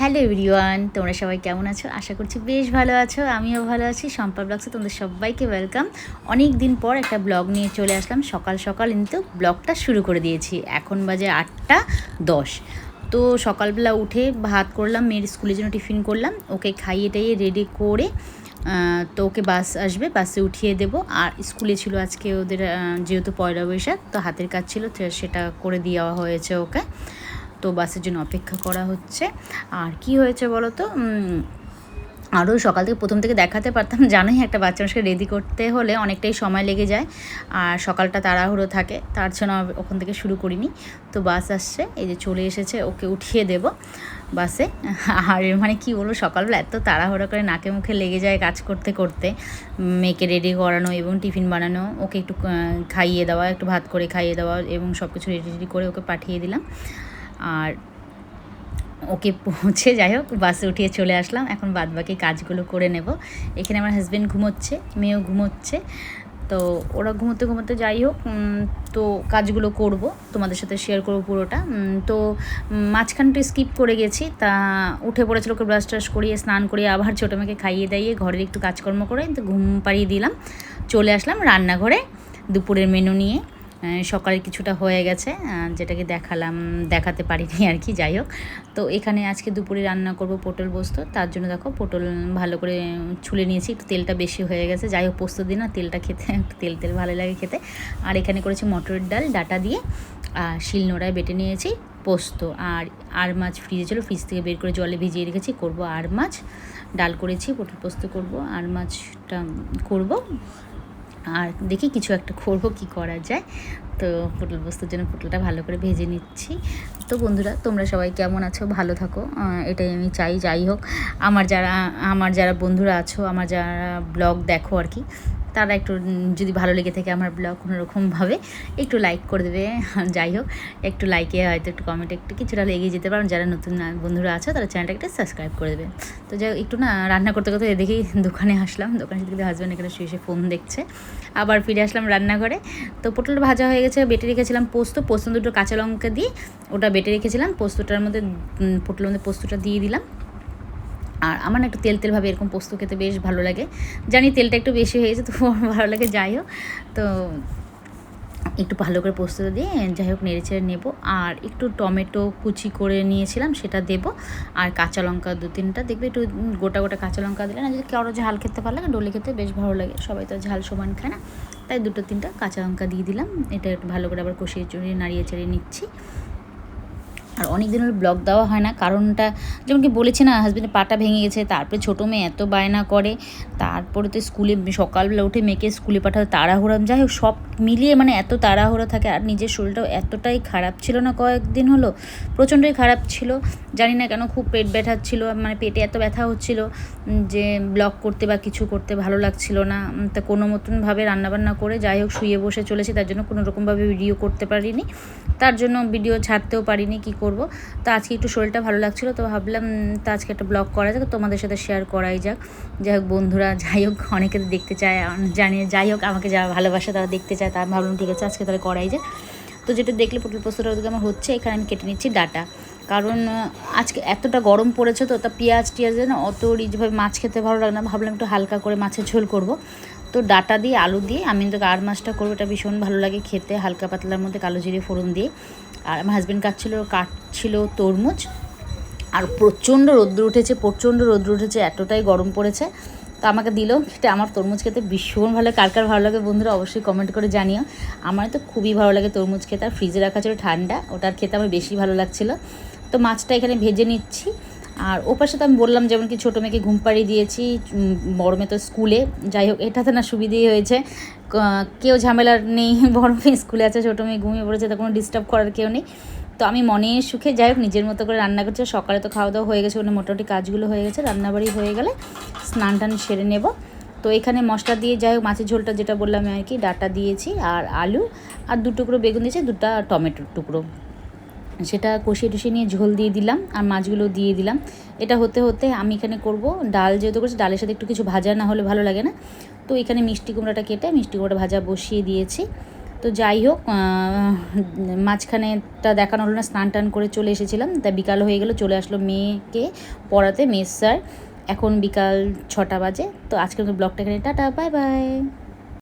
Hello everyone, তোমরা সবাই কেমন আছো? আশা করছি বেশ ভালো আছো, আমিও ভালো আছি। সম্পা ব্লগসে তোমাদের সবাইকে ওয়েলকাম অনেক দিন পর একটা ব্লগ নিয়ে চলে আসলাম। সকাল সকাল কিন্তু ব্লগটা শুরু করে দিয়েছি। এখন বাজে আটটা দশ। তো সকালবেলা উঠে ভাত করলাম, মেয়ের স্কুলের জন্য টিফিন করলাম। ওকে খাইয়ে টাইয়ে রেডি করে তো ওকে বাস আসবে, বাসে উঠিয়ে দেব। আর স্কুলে ছিল আজকে ওদের যেহেতু পয়লা বৈশাখ, তো হাতের কাজ ছিল সেটা করে দেওয়া হয়েছে ওকে। তো বাসের জন্য অপেক্ষা করা হচ্ছে। আর কি হয়েছে বলো তো আরও সকাল থেকে প্রথম থেকে দেখাতে পারতাম, জানোই একটা বাচ্চা মানুষকে রেডি করতে হলে অনেকটাই সময় লেগে যায় আর সকালটা তাড়াহুড়ো থাকে, তার জন্য ওখান থেকে শুরু করিনি। তো বাস আসছে, এই যে চলে এসেছে, ওকে উঠিয়ে দেব বাসে। আর মানে কি বলব, সকালবেলা এত তাড়াহুড়ো করে নাকে মুখে লেগে যায় কাজ করতে করতে, মেয়েকে রেডি করানো এবং টিফিন বানানো, ওকে একটু খাইয়ে দেওয়া, একটু ভাত করে খাইয়ে দেওয়া এবং সব কিছু রেডি রেডি করে ওকে পাঠিয়ে দিলাম। আর ওকে পৌঁছে, যাই হোক, বাসে উঠিয়ে চলে আসলাম। এখন বাদ বাকি কাজগুলো করে নেব। এখানে আমার হাজব্যান্ড ঘুমোচ্ছে, মেয়েও ঘুমোচ্ছে। তো ওরা ঘুমোতে ঘুমোতে যাই হোক তো কাজগুলো করব। তোমাদের সাথে শেয়ার করব পুরোটা। তো মাঝখানটা স্কিপ করে গেছি। তা উঠে পড়েছিল, ওকে ব্রাশ ট্রাশ করিয়ে, স্নান করিয়ে, আবার ছোটো মেয়েকে খাইয়ে দাইয়ে ঘরের একটু কাজকর্ম করে, তো ঘুম পাড়িয়ে দিলাম। চলে আসলাম রান্নাঘরে, দুপুরের মেনু নিয়ে। সকালে কিছুটা হয়ে গেছে যেটাকে দেখালাম, দেখাতে পারিনি আর কি, যাই হোক। তো এখানে আজকে দুপুরে রান্না করব পটল পোস্ত। তার জন্য দেখো পটল ভালো করে ছুলে নিয়েছি, একটু তেলটা বেশি হয়ে গেছে। যাই হোক, পোস্ত দিন না তেলটা খেতে তেল তেল ভালো লাগে খেতে। আর এখানে করেছি মটরের ডাল, ডাটা দিয়ে, আর শিলনোড়ায় বেটে নিয়েছি পোস্ত। আর আর মাছ ফ্রিজে ছিল, ফ্রিজ থেকে বের করে জলে ভিজিয়ে রেখেছি, করব আর মাছ। ডাল করেছি, পটল পোস্ত করব, আর মাছটা করব। আর দেখি কিছু একটা করব, কি করা যায়। তো পটল বস্তুর জন্য পটলটা ভালো করে ভেজে নিচ্ছি। তো বন্ধুরা, তোমরা সবাই কেমন আছো? ভালো থাকো। এটাই আমি চাই, যাই হোক। আমার যারা আমার যারা বন্ধুরা আছো, আমার যারা ব্লগ দেখো আর কি তারা একটু যদি ভালো লেগে থাকে আমার ব্লগ কোনো রকমভাবে একটু লাইক করে দেবে। যাই হোক, একটু লাইকে হয়তো একটু কমেন্টে একটু কিছুটা এগিয়ে যেতে পারো। যারা নতুন বন্ধুরা আছে, তারা চ্যানেলটাকে একটু সাবস্ক্রাইব করে দেবে। তো যাই একটু না রান্না করতে করতে দেখেই দোকানে আসলাম। দোকানে থেকে হাজব্যান্ড এখানে শুয়ে শুয়ে ফোন দেখছে। আবার ফিরে আসলাম রান্নাঘরে। তো পটল ভাজা হয়ে গেছে, বেটে রেখেছিলাম পোস্ত। পোস্ত দুটো কাঁচা লঙ্কা দিয়ে ওটা বেটে রেখেছিলাম। পোস্তটার মধ্যে পটলের মধ্যে পোস্তটা দিয়ে দিলাম। আর আমার না একটু তেল তেলভাবে এরকম পোস্ত খেতে বেশ ভালো লাগে। জানি তেলটা একটু বেশি হয়েছে তো ভালো লাগে, যাই হোক। তো একটু ভালো করে পোস্ত দিয়ে যাই হোক নেড়ে ছেড়ে নেব। আর একটু টমেটো কুচি করে নিয়েছিলাম, সেটা দেব। আর কাঁচা লঙ্কা দু তিনটা, দেখবে একটু গোটা গোটা কাঁচা লঙ্কা দিলে না, যদি কারও ঝাল খেতে ভালো লাগে ডলে খেতে বেশ ভালো লাগে। সবাই তো ঝাল সমান খায় না, তাই দুটো তিনটা কাঁচা লঙ্কা দিয়ে দিলাম। এটা একটু ভালো করে আবার কষিয়ে চড়িয়ে নাড়িয়ে চাড়িয়ে নিচ্ছি। আর অনেক দিনের ব্লগ দেওয়া হয় না। কারণটা যেমন কি বলেছি না হাজবেন্ডের পাটা ভেঙে গেছে, তারপরে ছোটো মেয়ে এত বায়না করে, তারপরে তো স্কুলে সকালবেলা উঠে মেয়েকে স্কুলে পাঠাতে তাড়াহুড়া, যাই হোক, সব মিলিয়ে মানে এত তাড়াহুড়া থাকে, আর নিজের শরীরটাও এতটাই খারাপ ছিল না কয়েকদিন হলো, প্রচণ্ডই খারাপ ছিল। জানি না কেন খুব পেট ব্যথা ছিল মানে পেটে এত ব্যথা হচ্ছিল যে ব্লগ করতে বা কিছু করতে ভালো লাগছিল না। তা কোনো মতনভাবে রান্নাবান্না করে যাই হোক শুয়ে বসে চলেছি, তার জন্য কোনো রকমভাবে ভিডিও করতে পারিনি। তার জন্য ভিডিও ছাড়তেও পারিনি, কি করব। তো আজকে একটু শরীরটা ভালো লাগছিল, তো ভাবলাম তা আজকে একটা ব্লগ করা যাক তোমাদের সাথে শেয়ার করাই যাক। যাই হোক বন্ধুরা, যাই হোক, অনেকে দেখতে চায়, আম- জানি, যাই হোক, আমাকে যা ভালোবাসে তারা দেখতে চায় তার ভাবলাম ঠিক আছে, আজকে তাহলে করাই যায় তো যেটা দেখলে পটল পোস্তটা ওদিকে আমার হচ্ছে, এখানে আমি কেটে নিচ্ছি ডাটা। কারণ আজকে এতটা গরম পড়েছে তো, তা পেঁয়াজ টিয়াজ না অত রিচভাবে মাছ খেতে ভালো লাগে না, ভাবলাম একটু হালকা করে মাছের ঝোল করব। তো ডাটা দিয়ে, আলু দিয়ে, আমি তো আর মাছটা করব, এটা ভীষণ ভালো লাগে খেতে, হালকা পাতলার মধ্যে কালো জিরে ফোড়ন দিয়ে। আর আমার হাজব্যান্ড কাটছিল কাটছিল তরমুজ। আর প্রচণ্ড রোদ্র উঠেছে, প্রচণ্ড রোদ্র উঠেছে, এতটাই গরম পড়েছে। তো আমাকে দিল এটা আমার তরমুজ খেতে ভীষণ ভালো কার কার ভালো লাগে বন্ধুরা, অবশ্যই কমেন্ট করে জানিও। আমার তো খুবই ভালো লাগে তরমুজ খেতে। আর ফ্রিজে রাখা ছিল ঠান্ডা, ওটার খেতে আমার বেশি ভালো লাগছিল। তো মাছটা এখানে ভেজে নিচ্ছি। আর ও পাশে তো আমি বললাম যেমন কি ছোটো মেয়েকে ঘুম পাড়িয়ে দিয়েছি বড় মেয়ে তো স্কুলে। যাই হোক, এটাতে না সুবিধেই হয়েছে। কেউ ঝামেলা নেই, বড় মেয়ে স্কুলে আছে, ছোটো মেয়ে ঘুমিয়ে পড়েছে তো কোনো ডিস্টার্ব করার কেউ নেই। তো আমি মনে সুখে, যাই হোক, নিজের মতো করে রান্না করছি। সকালে তো খাওয়া দাওয়া হয়ে গেছে ওখানে মোটামুটি কাজগুলো হয়ে গেছে, রান্নাবাড়ি হয়ে গেলে স্নান টান সেরে নেব। তো এখানে মশলা দিয়ে, যাই হোক, মাছের ঝোলটা যেটা বললাম আর কি, ডাটা দিয়েছি, আর আলু, আর দু টুকরো বেগুন দিয়েছি, দুটা টমেটোর টুকরো। সেটা কষিয়ে টুষিয়ে নিয়ে ঝোল দিয়ে দিলাম আর মাছগুলো দিয়ে দিলাম। এটা হতে হতে আমি এখানে করব ডাল যেহেতু করছি, ডালের সাথে একটু কিছু ভাজা না হলে ভালো লাগে না। তো এখানে মিষ্টি কুমড়াটা কেটে মিষ্টি কুমড়া ভাজা বসিয়ে দিয়েছি। তো যাই হোক মাঝখানেটা দেখানো হলো না, স্নান টান করে চলে এসেছিলাম। তা বিকাল হয়ে গেল, চলে আসলো মেয়েকে পড়াতে, মেস স্যার। এখন বিকাল ছটা বাজে। তো আজকের ব্লগটা এখানে, টাটা, বাই বাই।